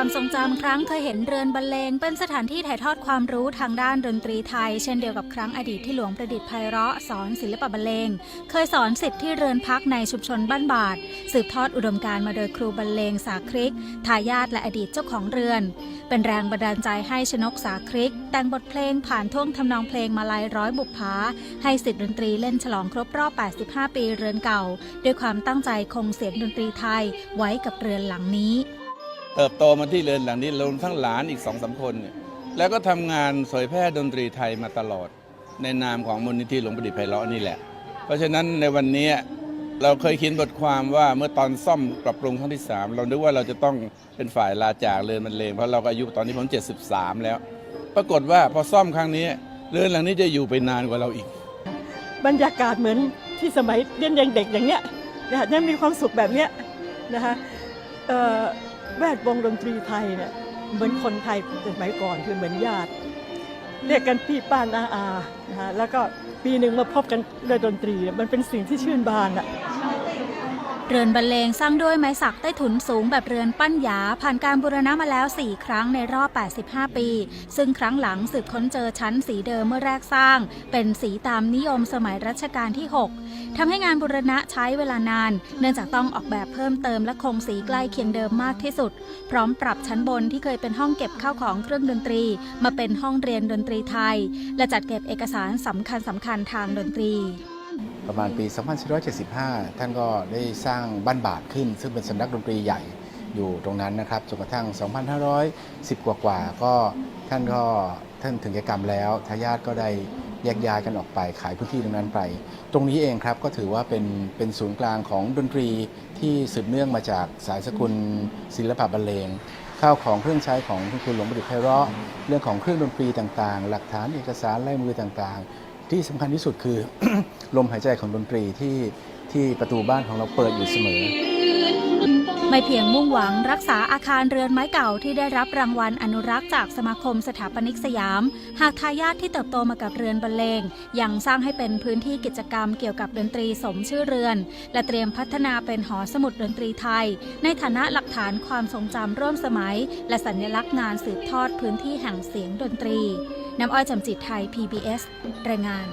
ความทรงจำครั้งเคยเห็นเรือนบรรเลง เป็นสถานที่ถ่ายทอดความรู้ทางด้านดนตรีไทย เช่นเดียวกับครั้งอดีตที่หลวงประดิษฐ์ไพเราะสอนศิลปะบรรเลง เคยสอนสิทธิ์ที่เรือนพักในชุมชนบ้านบาทสืบทอดอุดมการมาโดยครูบรรเลงสาคริกทายาทและอดีตเจ้าของเรือน เป็นแรงบันดาลใจให้ชนกสาคริก แต่งบทเพลงผ่านท่วงทำนองเพลงมาลายร้อยบุปผาให้สิทธิดนตรีเล่นฉลองครบรอบ 85 ปีเรือนเก่า ด้วยความตั้งใจคงเสียงดนตรีไทยไว้กับเรือนหลังนี้ เติบโตมาที่เรือนหลังนี้รวมทั้งหลานอีกสองสามคนเนี่ยแล้วก็ทำงานเผยแพร่ดนตรีไทยมาตลอด ในนามของมูลนิธิหลวงประดิษฐ์ไพเราะนี่แหละ เพราะฉะนั้นในวันนี้เราเคยเขียนบทความว่าเมื่อตอนซ่อมปรับปรุงครั้งที่ 3 เรานึกว่าเราจะต้องเป็นฝ่ายลาจากเรือนบรรเลงเพราะเราก็อายุตอนนี้ผม 73 แล้ว ปรากฏว่าพอซ่อมครั้งนี้เรือนหลังนี้จะอยู่ไปนานกว่าเราอีก บรรยากาศเหมือนที่สมัยเรียนยังเด็กอย่างเนี้ยนะคะยังมีความสุขแบบเนี้ยนะคะเอ่อ แวดวงดนตรีไทยเนี่ยเหมือนคนไทยสมัยก่อนคือเหมือนญาติ เรียกกันพี่ป้านาอานะคะแล้วก็ปีหนึ่งมาพบกันด้วยดนตรี มันเป็นสิ่งที่ชื่นบานอะ เรือนบรรเลงสร้างด้วยไม้สักใต้ถุนสูงแบบเรือนปั้นหยา ผ่านการบูรณะมาแล้ว 4 ครั้งในรอบ 85 ปี ซึ่งครั้งหลังสืบค้นเจอชั้นสีเดิมเมื่อแรกสร้าง เป็นสีตามนิยมสมัยรัชกาลที่ 6ทำให้งานบูรณะใช้เวลานาน เนื่องจากต้องออกแบบเพิ่มเติมและคงสีใกล้เคียงเดิมมากที่สุด พร้อมปรับชั้นบนที่เคยเป็นห้องเก็บข้าวของเครื่องดนตรี มาเป็นห้องเรียนดนตรีไทย และจัดเก็บเอกสารสำคัญสำคัญทางดนตรี ประมาณปี 2475 ท่านก็ได้สร้างบ้านบาทขึ้น ซึ่งเป็นสำนักดนตรีใหญ่อยู่ตรงนั้นนะครับจนกระทั่ง 2510 กว่ากว่าก็ท่านก็ท่านถึงแก่กรรมแล้วทายาทก็ได้แยกย้ายกันออกไปขายพื้นที่ตรงนั้นไป ตรงนี้เองครับก็ถือว่าเป็นเป็นศูนย์กลางของดนตรีที่สืบเนื่องมาจากสายสกุลศิลปะบรรเลงข้าวของเครื่องใช้ของคุณครูหลวงประดิษฐ์ไพเราะเรื่องของเครื่องดนตรีต่างๆ หลักฐานเอกสารลายมือต่างๆ ที่สำคัญที่สุดคือ ลมหายใจของดนตรีที่ที่ประตูบ้านของเราเปิดอยู่เสมอ ไม่เพียงมุ่งหวังรักษาอาคารเรือนไม้เก่าที่ได้รับรางวัลอนุรักษ์จากสมาคมสถาปนิกสยาม หากทายาทที่เติบโตมากับเรือนบรรเลงยังสร้างให้เป็นพื้นที่กิจกรรมเกี่ยวกับดนตรีสมชื่อเรือน และเตรียมพัฒนาเป็นหอสมุดดนตรีไทย ในฐานะหลักฐานความทรงจำร่วมสมัย และสัญลักษณ์งานสืบทอดพื้นที่แห่งเสียงดนตรีน้ำอ้อยจำจิตไทย PBS รายงาน